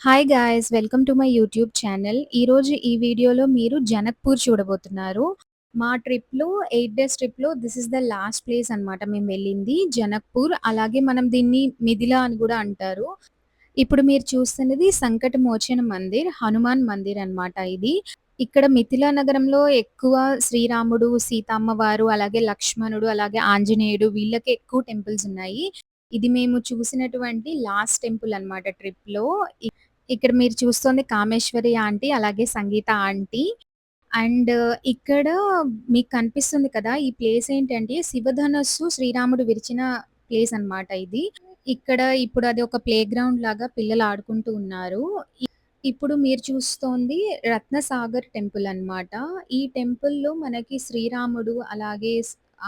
Hi guys welcome to my YouTube channel. ఈరోజు ఈ వీడియోలో మీరు జనక్పూర్ చూడబోతున్నారు. మా ట్రిప్‌లో ఎయిట్ డేస్ ట్రిప్‌లో this is the last place అనమాట మేము వెళ్ళింది జనక్పూర్. అలాగే మనం దీన్ని మిథిలా అని కూడా అంటారు. ఇప్పుడు మీరు చూస్తున్నది సంకట మోచన మందిర్, హనుమాన్ మందిర్ అనమాట ఇది. ఇక్కడ మిథిలా నగరంలో ఎక్కువ శ్రీరాముడు, సీతమ్మవారు అలాగే లక్ష్మణుడు, అలాగే ఆంజనేయుడు వీళ్ళకి ఎక్కువ టెంపుల్స్ ఉన్నాయి. ఇది మేము చూసినటువంటి లాస్ట్ టెంపుల్ అనమాట ట్రిప్‌లో. ఇక్కడ మీరు చూస్తుంది కామేశ్వరి ఆంటీ, అలాగే సంగీత ఆంటీ. అండ్ ఇక్కడ మీకు కనిపిస్తుంది కదా! ఈ ప్లేస్ ఏంటంటే శివధనస్సు శ్రీరాముడు విరిచిన ప్లేస్ అనమాట ఇది. ఇక్కడ ఇప్పుడు అది ఒక ప్లే గ్రౌండ్ లాగా పిల్లలు ఆడుకుంటూ ఉన్నారు. ఇప్పుడు మీరు చూస్తోంది రత్నసాగర్ టెంపుల్ అనమాట. ఈ టెంపుల్‌లో మనకి శ్రీరాముడు, అలాగే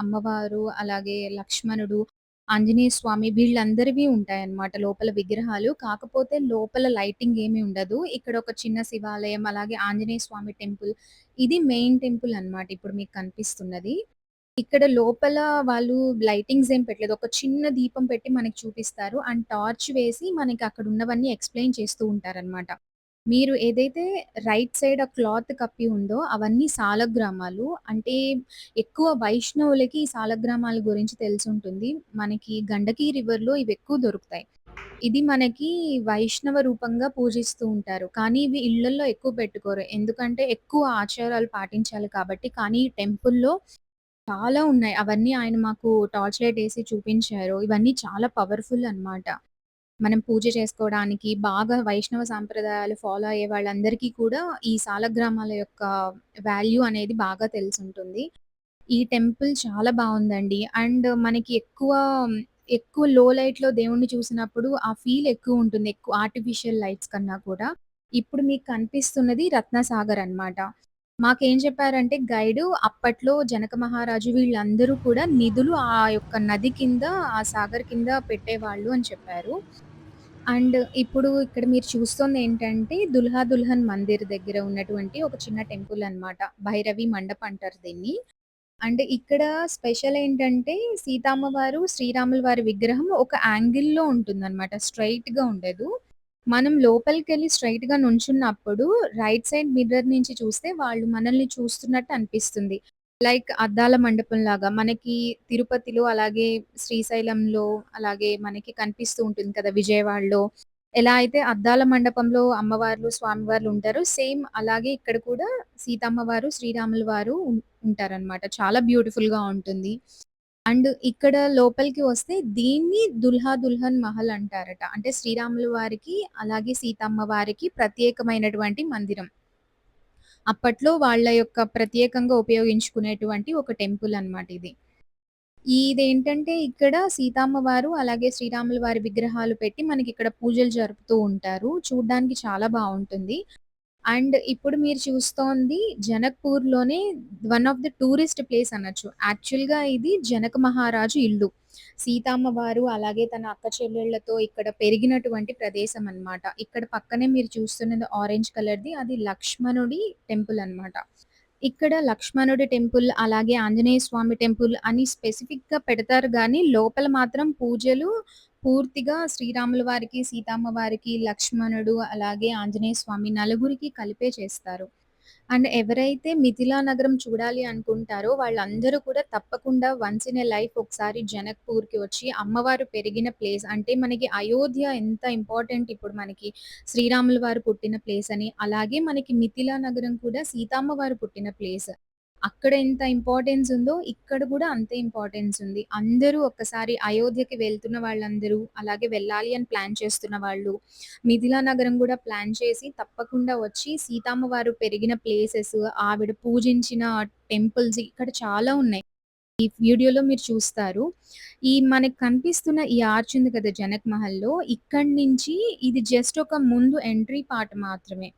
అమ్మవారు, అలాగే లక్ష్మణుడు, ఆంజనేయ స్వామి వీళ్ళందరివి ఉంటాయన్నమాట లోపల విగ్రహాలు. కాకపోతే లోపల లైటింగ్ ఏమి ఉండదు. ఇక్కడ ఒక చిన్న శివాలయం, అలాగే ఆంజనేయ స్వామి టెంపుల్ ఇది మెయిన్ టెంపుల్ అనమాట ఇప్పుడు మీకు కనిపిస్తున్నది. ఇక్కడ లోపల వాళ్ళు లైటింగ్స్ ఏం పెట్టలేదు. ఒక చిన్న దీపం పెట్టి మనకి చూపిస్తారు. అండ్ టార్చ్ వేసి మనకి అక్కడ ఉన్నవన్నీ ఎక్స్‌ప్లెయిన్ చేస్తూ ఉంటారనమాట. మీరు ఏదైతే రైట్ సైడ్ ఆ క్లాత్ కప్పి ఉందో అవన్నీ సాలగ్రామాలు. అంటే ఎక్కువ వైష్ణవులకి ఈ సాలగ్రామాల గురించి తెలిసుంటుంది. మనకి గండకీ రివర్‌లో ఇవి ఎక్కువ దొరుకుతాయి. ఇది మనకి వైష్ణవ రూపంగా పూజిస్తూ ఉంటారు. కానీ ఇవి ఇళ్ళల్లో ఎక్కువ పెట్టుకోరు. ఎందుకంటే ఎక్కువ ఆచారాలు పాటించాలి కాబట్టి. కానీ ఈ టెంపుల్‌లో చాలా ఉన్నాయి. అవన్నీ ఆయన మాకు టార్చ్ లైట్ ఏసి చూపించారు. ఇవన్నీ చాలా పవర్‌ఫుల్ అనమాట. మనం పూజ చేసుకోవడానికి బాగా వైష్ణవ సాంప్రదాయాలు ఫాలో అయ్యే వాళ్ళందరికీ కూడా ఈ సాలగ్రామాల యొక్క వాల్యూ అనేది బాగా తెలుసుంటుంది ఈ టెంపుల్ చాలా బాగుందండి అండ్ మనకి ఎక్కువ, ఎక్కువ లో లైట్లో దేవుడిని చూసినప్పుడు ఆ ఫీల్ ఎక్కువ ఉంటుంది. ఎక్కువ ఆర్టిఫిషియల్ లైట్స్ కన్నా కూడా. ఇప్పుడు మీకు కనిపిస్తున్నది రత్నసాగర్ అనమాట. మాకేం చెప్పారంటే గైడు అప్పట్లో జనక మహారాజు వీళ్ళందరూ కూడా నిధులు ఆ యొక్క నది కింద, ఆ సాగర్ కింద పెట్టేవాళ్ళు అని చెప్పారు. అండ్ ఇప్పుడు ఇక్కడ మీరు చూస్తుంది ఏంటంటే దుల్హా దుల్హన్ మందిర్ దగ్గర ఉన్నటువంటి ఒక చిన్న టెంపుల్ అనమాట. భైరవి మండప్ అంటారు దీన్ని. అండ్ ఇక్కడ స్పెషల్ ఏంటంటే సీతమ్మ వారు, శ్రీరాముల వారి విగ్రహం ఒక యాంగిల్‌లో ఉంటుందనమాట. స్ట్రెయిట్‌గా ఉండదు. మనం లోపలికి లోపలికెళ్ళి స్ట్రెయిట్‌గా నుంచున్నప్పుడు రైట్ సైడ్ మిర్రర్ నుంచి చూస్తే వాళ్ళు మనల్ని చూస్తున్నట్టు అనిపిస్తుంది. లైక్ అద్దాల మండపం లాగా మనకి తిరుపతిలో, అలాగే శ్రీశైలంలో, అలాగే మనకి కనిపిస్తూ ఉంటుంది కదా! విజయవాడలో. ఎలా అయితే అద్దాల మండపంలో అమ్మవార్లు, స్వామివార్లు ఉంటారో సేమ్ అలాగే ఇక్కడ కూడా సీతమ్మవారు శ్రీరాముల వారు ఉంటారనమాట. చాలా బ్యూటిఫుల్‌గా ఉంటుంది. అండ్ ఇక్కడ లోపలికి వస్తే దీన్ని దుల్హా దుల్హన్ మహల్ అంటారట. అంటే శ్రీరాముల వారికి, అలాగే సీతమ్మ వారికి ప్రత్యేకమైనటువంటి మందిరం. అప్పట్లో వాళ్ళ యొక్క ప్రత్యేకంగా ఉపయోగించుకునేటువంటి ఒక టెంపుల్ అనమాట ఇది. ఇదేంటంటే ఇక్కడ సీతమ్మ వారు, అలాగే శ్రీరాముల వారి విగ్రహాలు పెట్టి మనకి ఇక్కడ పూజలు జరుపుతూ ఉంటారు. చూడడానికి చాలా బాగుంటుంది అండ్ ఇప్పుడు మీరు చూస్తోంది జనక్పూర్‌లోనే one of the tourist place అనొచ్చు. యాక్చువల్‌గా ఇది జనక మహారాజు ఇల్లు. సీతమ్మ వారు, అలాగే తన అక్క చెల్లెళ్ళతో ఇక్కడ పెరిగినటువంటి ప్రదేశం అనమాట. ఇక్కడ పక్కనే మీరు చూస్తున్నది ఆరెంజ్ కలర్‌ది అది లక్ష్మణుడి టెంపుల్ అనమాట. ఇక్కడ లక్ష్మణుడి టెంపుల్, అలాగే ఆంజనేయ స్వామి టెంపుల్ అని స్పెసిఫిక్గా పెడతారు కానీ లోపల మాత్రం పూజలు పూర్తిగా శ్రీరాముల వారికి, సీతమ్మ వారికి, లక్ష్మణుడు, అలాగే ఆంజనేయ స్వామి నలుగురికి కలిపే చేస్తారు. అండ్ ఎవరైతే మిథిలా నగరం చూడాలి అనుకుంటారో వాళ్ళందరూ కూడా తప్పకుండా వన్స్ ఇన్ ఏ లైఫ్ ఒకసారి జనక్పూర్‌కి వచ్చి అమ్మవారు పెరిగిన ప్లేస్ అంటే మనకి అయోధ్య ఎంత ఇంపార్టెంట్ ఇప్పుడు మనకి శ్రీరాముల వారు పుట్టిన ప్లేస్ అని. అలాగే మనకి మిథిలా నగరం కూడా సీతమ్మ వారు పుట్టిన ప్లేస్. అక్కడ ఎంత ఇంపార్టెన్స్ ఉందో ఇక్కడ కూడా అంతే ఇంపార్టెన్స్ ఉంది. అందరూ ఒక్కసారి అయోధ్యకి వెళ్తున్న వాళ్ళందరూ, అలాగే వెళ్ళాలి అని ప్లాన్ చేస్తున్న వాళ్ళు, మిథిలా నగరం కూడా ప్లాన్ చేసి తప్పకుండా వచ్చి సీతమ్మ వారు పెరిగిన ప్లేసెస్, ఆవిడ పూజించిన టెంపుల్స్ ఇక్కడ చాలా ఉన్నాయి. ఈ వీడియోలో మీరు చూస్తారు. ఈ మనకు కనిపిస్తున్న ఈ ఆర్చ్ ఉంది కదా! జనక్ మహల్‌లో ఇక్కడి నుంచి ఇది జస్ట్ ఒక ముందు ఎంట్రీ పార్ట్ మాత్రమే.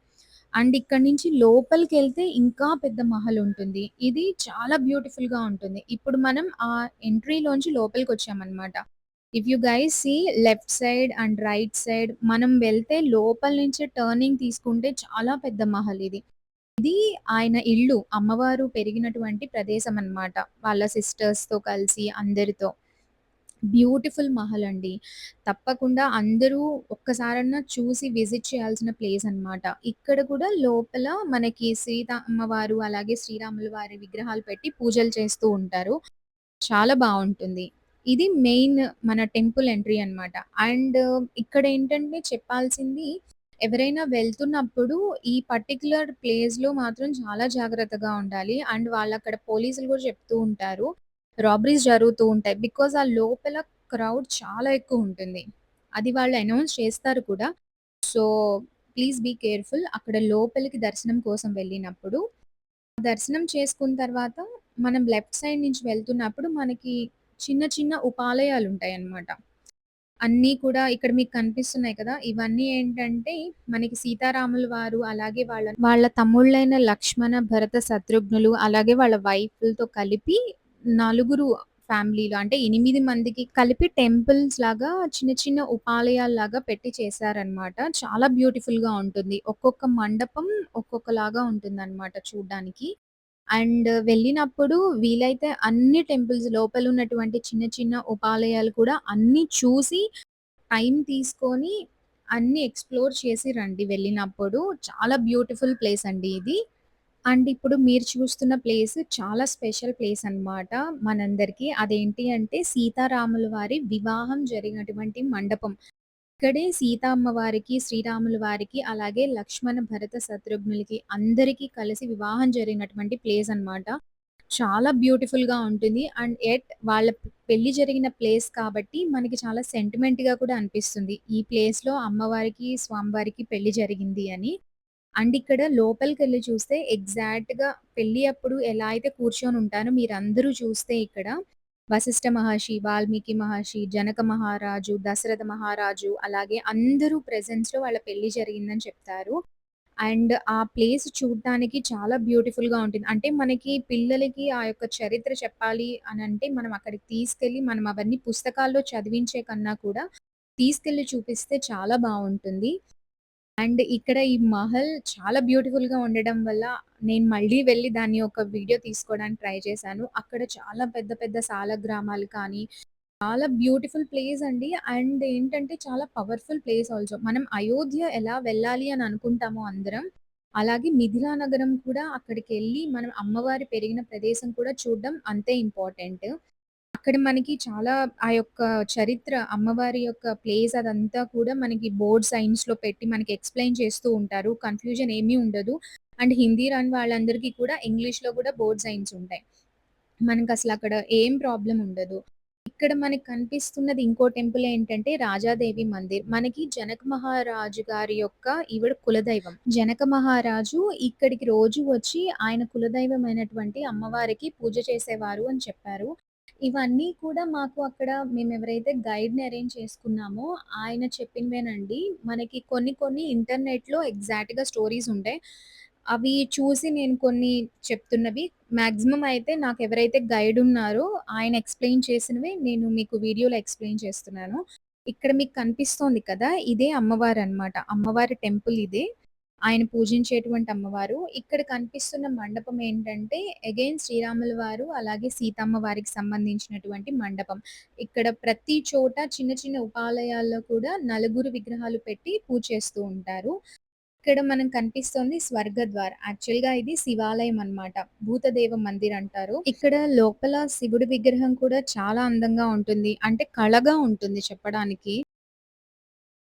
అండ్ ఇక్కడి నుంచి లోపలికి వెళ్తే ఇంకా పెద్ద మహల్ ఉంటుంది. ఇది చాలా బ్యూటిఫుల్గా ఉంటుంది. ఇప్పుడు మనం ఆ ఎంట్రీలోంచి లోపలికొచ్చామనమాట. If you guys see left side and right side మనం వెళ్తే లోపల నుంచి టర్నింగ్ తీసుకుంటే చాలా పెద్ద మహల్ ఇది. ఇది ఆయన ఇల్లు. అమ్మవారు పెరిగినటువంటి ప్రదేశం అనమాట. వాళ్ళ సిస్టర్స్‌తో కలిసి అందరితో. బ్యూటిఫుల్ మహల్ అండి. తప్పకుండా అందరూ ఒక్కసారన్నా చూసి విజిట్ చేయాల్సిన ప్లేస్ అనమాట. ఇక్కడ కూడా లోపల మనకి సీత అమ్మవారు, అలాగే శ్రీరాముల వారి విగ్రహాలు పెట్టి పూజలు చేస్తూ ఉంటారు. చాలా బాగుంటుంది ఇది మెయిన్ మన టెంపుల్ ఎంట్రీ అనమాట. అండ్ ఇక్కడ ఏంటంటే చెప్పాల్సింది ఎవరైనా వెళ్తున్నప్పుడు ఈ పర్టిక్యులర్ ప్లేస్‌లో మాత్రం చాలా జాగ్రత్తగా ఉండాలి. అండ్ వాళ్ళక్కడ పోలీసులు కూడా చెప్తూ ఉంటారు. రాబరీస్ జరుగుతూ ఉంటాయి. బికాజ్ ఆ లోపల క్రౌడ్ చాలా ఎక్కువ ఉంటుంది అది వాళ్ళు అనౌన్స్ చేస్తారు కూడా. So, please be careful. అక్కడ లోపలికి దర్శనం కోసం వెళ్ళినప్పుడు. దర్శనం చేసుకున్న తర్వాత మనం లెఫ్ట్ సైడ్ నుంచి వెళ్తున్నప్పుడు మనకి చిన్న చిన్న ఉపాలయాలు ఉంటాయి అన్నమాట అన్నీ కూడా ఇక్కడ మీకు కనిపిస్తున్నాయి కదా! ఇవన్నీ ఏంటంటే మనకి సీతారాముల వారు అలాగే వాళ్ళ వాళ్ళ తమ్ముళ్ళైన లక్ష్మణ, భరత, శత్రుఘ్నులు అలాగే వాళ్ళ వైఫ్‌లతో కలిపి నలుగురు ఫ్యామిలీలో అంటే ఎనిమిది మందికి కలిపి టెంపుల్స్ లాగా చిన్న చిన్న ఉపాలయాలు లాగా పెట్టి చేశారనమాట. చాలా బ్యూటిఫుల్‌గా ఉంటుంది. ఒక్కొక్క మండపం ఒక్కొక్కలాగా ఉంటుందనమాట చూడ్డానికి. అండ్ వెళ్ళినప్పుడు వీలైతే అన్ని టెంపుల్స్ లోపల ఉన్నటువంటి చిన్న చిన్న ఉపాలయాలు కూడా అన్ని చూసి, టైం తీసుకొని అన్ని ఎక్స్‌ప్లోర్ చేసి రండి వెళ్ళినప్పుడు. చాలా బ్యూటిఫుల్ ప్లేస్ అండి ఇది. అండ్ ఇప్పుడు మీరు చూస్తున్న ప్లేస్ చాలా స్పెషల్ ప్లేస్ అనమాట మనందరికీ. అదేంటి అంటే సీతారాముల వారి వివాహం జరిగినటువంటి మండపం. ఇక్కడే సీతమ్మ అమ్మవారికి, శ్రీరాముల వారికి అలాగే లక్ష్మణ, భరత, శత్రుఘ్నులకి అందరికీ కలిసి వివాహం జరిగినటువంటి ప్లేస్ అనమాట. చాలా బ్యూటిఫుల్గా ఉంటుంది. అండ్ ఎట్ వాళ్ళ పెళ్ళి జరిగిన ప్లేస్ కాబట్టి మనకి చాలా సెంటిమెంట్గా కూడా అనిపిస్తుంది. ఈ ప్లేస్లో అమ్మవారికి, స్వామివారికి పెళ్ళి జరిగింది అని. అండ్ ఇక్కడ లోపలికి వెళ్ళి చూస్తే ఎగ్జాక్ట్‌గా పెళ్ళి అప్పుడు ఎలా అయితే కూర్చొని కూర్చొనుంటారో మీరందరూ చూస్తే ఇక్కడ వశిష్ఠ మహర్షి, వాల్మీకి మహర్షి, జనక మహారాజు, దశరథ మహారాజు అలాగే అందరూ ప్రెజెన్స్‌లో వాళ్ళ పెళ్ళి జరిగిందని చెప్తారు. అండ్ ఆ ప్లేస్ చూడటానికి చాలా బ్యూటిఫుల్గా ఉంటుంది. అంటే మనకి పిల్లలకి ఆ యొక్క చరిత్ర చెప్పాలి అని అంటే మనం అక్కడికి తీసుకెళ్ళి మనం అవన్నీ పుస్తకాల్లో చదివించే కన్నా కూడా తీసుకెళ్ళి చూపిస్తే చాలా బాగుంటుంది అండ్ ఇక్కడ ఈ మహల్ చాలా బ్యూటిఫుల్గా ఉండడం వల్ల నేను మళ్ళీ వెళ్ళి దాన్ని ఒక వీడియో తీసుకోవడానికి ట్రై చేశాను. అక్కడ చాలా పెద్ద పెద్ద సాల గ్రామాలు కానీ, చాలా బ్యూటిఫుల్ ప్లేస్ అండి. అండ్ ఏంటంటే చాలా పవర్‌ఫుల్ ప్లేస్ ఆల్సో. మనం అయోధ్య ఎలా వెళ్ళాలి అని అనుకుంటామో అందరం, అలాగే మిథిలా నగరం కూడా అక్కడికి వెళ్ళి మనం అమ్మవారి పెరిగిన ప్రదేశం కూడా చూడడం అంతే ఇంపార్టెంట్. అక్కడ మనకి చాలా ఆ యొక్క చరిత్ర అమ్మవారి యొక్క ప్లేస్ అదంతా కూడా మనకి బోర్డ్ సైన్స్లో పెట్టి మనకి ఎక్స్‌ప్లెయిన్ చేస్తూ ఉంటారు. కన్‌ఫ్యూజన్ ఏమీ ఉండదు. అండ్ హిందీ రాని వాళ్ళందరికీ కూడా ఇంగ్లీష్లో కూడా బోర్డ్ సైన్స్ ఉంటాయి. మనకి అసలు అక్కడ ఏం ప్రాబ్లం ఉండదు. ఇక్కడ మనకి కనిపిస్తున్నది ఇంకో టెంపుల్ ఏంటంటే రాజాదేవి మందిర్. మనకి జనక మహారాజు గారి యొక్క ఈవిడ కులదైవం. జనక మహారాజు ఇక్కడికి రోజు వచ్చి ఆయన కులదైవమైనటువంటి అమ్మవారికి పూజ చేసేవారు అని చెప్పారు. ఇవన్నీ కూడా మాకు అక్కడ మేము ఎవరైతే గైడ్‌ని అరేంజ్ చేసుకున్నామో ఆయన చెప్పినవేనండి. మనకి కొన్ని కొన్ని ఇంటర్నెట్‌లో ఎగ్జాక్ట్‌గా స్టోరీస్ ఉంటాయి. అవి చూసి నేను కొన్ని చెప్తున్నవి. మ్యాక్సిమం అయితే నాకు ఎవరైతే గైడ్ ఉన్నారో ఆయన ఎక్స్‌ప్లెయిన్ చేసినవే నేను మీకు వీడియోలో ఎక్స్‌ప్లెయిన్ చేస్తున్నాను. ఇక్కడ మీకు కనిపిస్తోంది కదా! ఇదే అమ్మవారు అనమాట అమ్మవారి టెంపుల్ ఇదే. ఆయన పూజించేటువంటి అమ్మవారు. ఇక్కడ కనిపిస్తున్న మండపం ఏంటంటే అగైన్ శ్రీరాముల వారు అలాగే సీతమ్మ వారికి సంబంధించినటువంటి మండపం. ఇక్కడ ప్రతి చోట చిన్న చిన్న ఉపాలయాల్లో కూడా నలుగురు విగ్రహాలు పెట్టి పూజ చేస్తూ ఉంటారు. ఇక్కడ మనం కనిపిస్తోంది స్వర్గద్వార్. యాక్చువల్‌గా ఇది శివాలయం అనమాట. భూతదేవ మందిర్ అంటారు. ఇక్కడ లోపల శివుడి విగ్రహం కూడా చాలా అందంగా ఉంటుంది. అంటే కళగా ఉంటుంది చెప్పడానికి.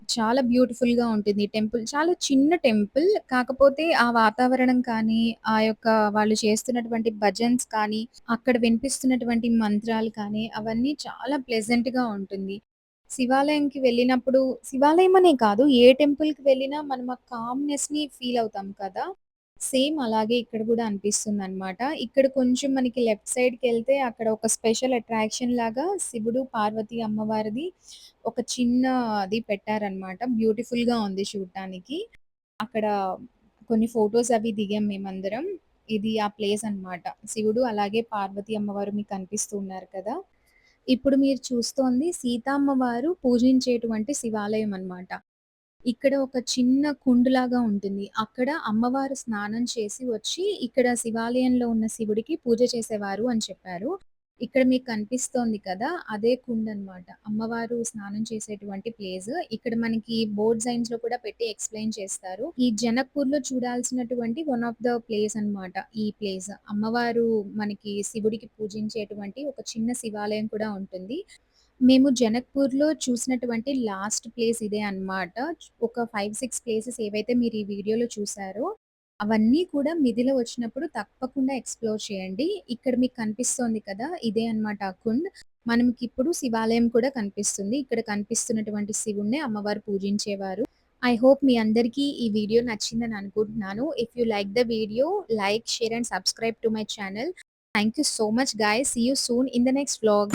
చాలా బ్యూటిఫుల్‌గా ఉంటుంది టెంపుల్. చాలా చిన్న టెంపుల్. కాకపోతే ఆ వాతావరణం కానీ, ఆ యొక్క వాళ్ళు చేస్తున్నటువంటి భజన్స్ కానీ, అక్కడ వినిపిస్తున్నటువంటి మంత్రాలు కానీ, అవన్నీ చాలా ప్లెజెంట్‌గా ఉంటుంది. శివాలయంకి వెళ్ళినప్పుడు శివాలయం అనే కాదు, ఏ టెంపుల్‌కి వెళ్ళినా మనం ఆ కామ్‌నెస్‌ని ఫీల్ అవుతాం కదా! సేమ్ అలాగే ఇక్కడ కూడా అనిపిస్తుంది అనమాట ఇక్కడ కొంచెం మనకి లెఫ్ట్ సైడ్‌కెళ్తే అక్కడ ఒక స్పెషల్ అట్రాక్షన్ లాగా శివుడు, పార్వతి అమ్మవారిది ఒక చిన్న అది పెట్టారనమాట. బ్యూటిఫుల్‌గా ఉంది చూడటానికి. అక్కడ కొన్ని ఫొటోస్ అవి దిగాం మేమందరం. ఇది ఆ ప్లేస్ అనమాట. శివుడు అలాగే పార్వతి అమ్మవారు మీకు కనిపిస్తూ ఉన్నారు కదా! ఇప్పుడు మీరు చూస్తోంది సీతమ్మవారు పూజించేటువంటి శివాలయం అనమాట. ఇక్కడ ఒక చిన్న కుండులాగా ఉంటుంది. అక్కడ అమ్మవారు స్నానం చేసి వచ్చి ఇక్కడ శివాలయంలో ఉన్న శివుడికి పూజ చేసేవారు అని చెప్పారు. ఇక్కడ మీకు కనిపిస్తోంది కదా! అదే కుండనమాట. అమ్మవారు స్నానం చేసేటువంటి ప్లేస్. ఇక్కడ మనకి బోర్డ్ సైన్స్‌లో కూడా పెట్టి ఎక్స్‌ప్లెయిన్ చేస్తారు. ఈ జనక్పూర్‌లో చూడాల్సినటువంటి వన్ ఆఫ్ ద ప్లేస్ అనమాట ఈ ప్లేస్. అమ్మవారు మనకి శివుడికి పూజించేటువంటి ఒక చిన్న శివాలయం కూడా ఉంటుంది. మేము జనక్పూర్‌లో చూసినటువంటి లాస్ట్ ప్లేస్ ఇదే అన్నమాట. ఒక 5, 6 ప్లేసెస్ ఏవైతే మీరు ఈ వీడియోలో చూసారో, అవన్నీ కూడా మిథిల వచ్చినప్పుడు తప్పకుండా ఎక్స్‌ప్లోర్ చేయండి. ఇక్కడ మీకు కనిపిస్తోంది కదా! ఇదే అన్నమాట ఆ కుండ్. మనకిప్పుడు శివాలయం కూడా కనిపిస్తుంది. ఇక్కడ కనిపిస్తున్నటువంటి శివుడినే అమ్మవారు పూజించేవారు. ఐ హోప్ మీ అందరికీ ఈ వీడియో నచ్చిందని అనుకుంటున్నాను. If you like the video, like, share and subscribe to my channel. Thank you so much guys. See you soon in the next vlog.